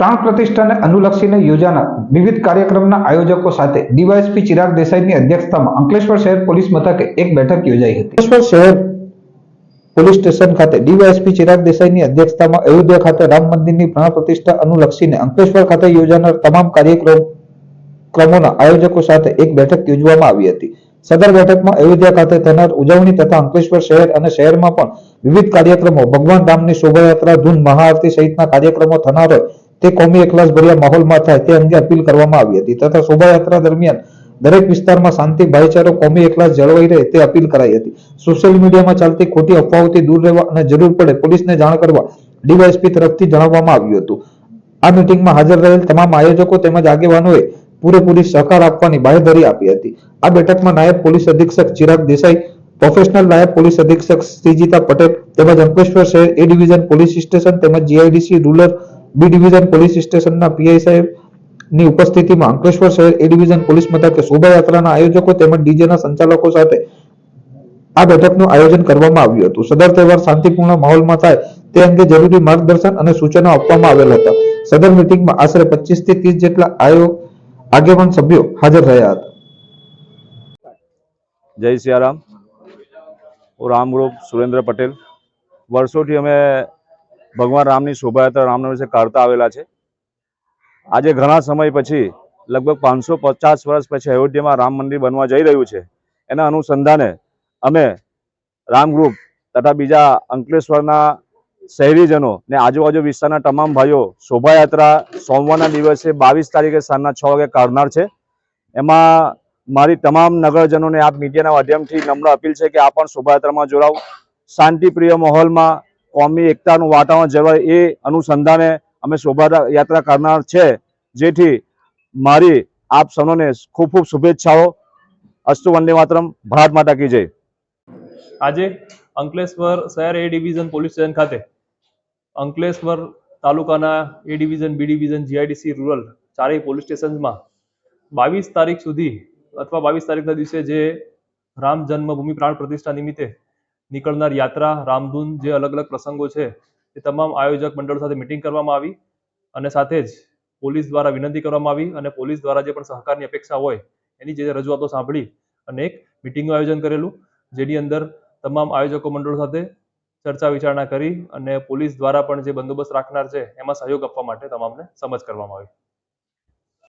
પ્રાણ પ્રતિષ્ઠાને અનુલક્ષીને યોજાનાર વિવિધ કાર્યક્રમના આયોજકો સાથે ડીવાયએસપી ચિરાગ દેસાઈની અધ્યક્ષતામાં અંકલેશ્વર શહેર પોલીસ મથકે એક બેઠક યોજાઈ હતી. અંકલેશ્વર શહેર પોલીસ સ્ટેશન ખાતે ડીવાયએસપી ચિરાગ દેસાઈની અધ્યક્ષતામાં અયોધ્યા ખાતે રામ મંદિરની પ્રાણ પ્રતિષ્ઠા અનુલક્ષીને અંકલેશ્વર ખાતે યોજાનાર તમામ કાર્યક્રમ ક્રમોના આયોજકો સાથે એક બેઠક યોજવામાં આવી હતી. સદર બેઠકમાં અયોધ્યા ખાતે થનાર ઉજવણી તથા અંકલેશ્વર શહેર અને શહેરમાં પણ વિવિધ કાર્યક્રમો, ભગવાન રામની શોભાયાત્રા, ધૂન, મહાઆરતી સહિતના કાર્યક્રમો થનાર હોય તે કોમી એકલાસ ભર્યા માહોલમાં થાય તે અંગે અપીલ કરવામાં આવી હતી. તથા શોભાયાત્રા દરમિયાન દરેક વિસ્તારમાં શાંતિ, ભાઈચારો, કોમી એકલાસ જળવાઈ રહે તે અપીલ કરાઈ હતી. સોશિયલ મીડિયામાં ચાલતી ખોટી અફવાઓથી દૂર રહેવા અને જરૂર પડે પોલીસને જાણ કરવા ડીવાયએસપી તરફથી જણાવવામાં આવ્યું હતું. આ મીટિંગમાં હાજર રહેલ તમામ આયોજકો તેમજ આગેવાનોએ પૂરેપૂરી સહકાર આપવાની બાહેધરી આપી હતી. આ બેઠકમાં નાયબ પોલીસ અધિક્ષક ચિરાગ દેસાઈ, પ્રોફેશનલ નાયબ પોલીસ અધિક્ષક શ્રીજીતા પટેલ તેમજ અંકલેશ્વર શહેર એ ડિવિઝન પોલીસ સ્ટેશન તેમજ GIDC rural B division police સ્ટેશનના પીઆઈ સાહેબની ઉપસ્થિતિમાં અંકલેશ્વર શહેર એ ડિવિઝન પોલીસ મથકે શોભાયાત્રાના આયોજકો તેમજ ડીજેના સંચાલકો સાથે આ બેઠકનું આયોજન કરવામાં આવ્યું હતું. સદર તહેવાર શાંતિપૂર્ણ માહોલમાં થાય તે અંગે જરૂરી માર્ગદર્શન અને સૂચનો આપવામાં આવેલ હતા. સદર મિટિંગમાં આશરે પચીસથી ત્રીસ જેટલા આયોગ આગેવાન સભ્યો હાજર રહ્યા હતા. જય સિયારામ. હું રામગ્રુપ સુરેન્દ્ર પટેલ. વર્ષોથી અમે ભગવાન રામની શોભાયાત્રા રામનગર છે કાઢતા આવેલા છે. આજે ઘણા સમય પછી, લગભગ પાંચસો પચાસ વર્ષ પછી અયોધ્યામાં રામ મંદિર બનવા જઈ રહ્યું છે. એના અનુસંધાને અમે રામ ગ્રુપ તથા બીજા અંકલેશ્વરના શહેરીજનો ને આજુબાજુ વિસ્તારના તમામ ભાઈઓ શોભાયાત્રા સોમવારના દિવસે બાવીસ તારીખે સાંજના છ વાગે કાઢનાર છે. એમાં મારી તમામ નગરજનોને આપ મીડિયાના માધ્યમથી નમ્ર અપીલ છે કે આ પણ શોભાયાત્રામાં જોડાવ. શાંતિપ્રિય માહોલમાં કોમી એકતાનું વાતાવરણ જળવાય એ અનુસંધાને અમે શોભાયાત્રા કરનાર છે. જેથી મારી આપ સૌને ખૂબ ખૂબ શુભેચ્છાઓ. અસ્તુ વંદે માતરમ. ભારત માતા કી જય. આજે અંકલેશ્વર શહેર એ ડિવિઝન પોલીસ સ્ટેશન ખાતે અંકલેશ્વર તાલુકાના A division, B division, GIDC, rural ચારેય પોલીસ સ્ટેશનમાં બાવીસ તારીખ સુધી અથવા બાવીસ તારીખના દિવસે જે રામ જન્મભૂમિ પ્રાણ પ્રતિષ્ઠા નિમિત્તે નીકળનાર યાત્રા, રામધૂન, જે અલગ અલગ પ્રસંગો છે, એ તમામ આયોજક મંડળ સાથે મિટિંગ કરવામાં આવી અને સાથે જ પોલીસ દ્વારા વિનંતી કરવામાં આવી અને પોલીસ દ્વારા જે પણ સહકારની અપેક્ષા હોય, એની જે રજૂઆતો સાંભળી અને એક મિટિંગનું આયોજન કરેલું, જેની અંદર તમામ આયોજકો મંડળો સાથે ચર્ચા વિચારણા કરી અને પોલીસ દ્વારા પણ જે બંદોબસ્ત રાખનાર છે, એમાં સહયોગ આપવા માટે તમામને સમજ કરવામાં આવી.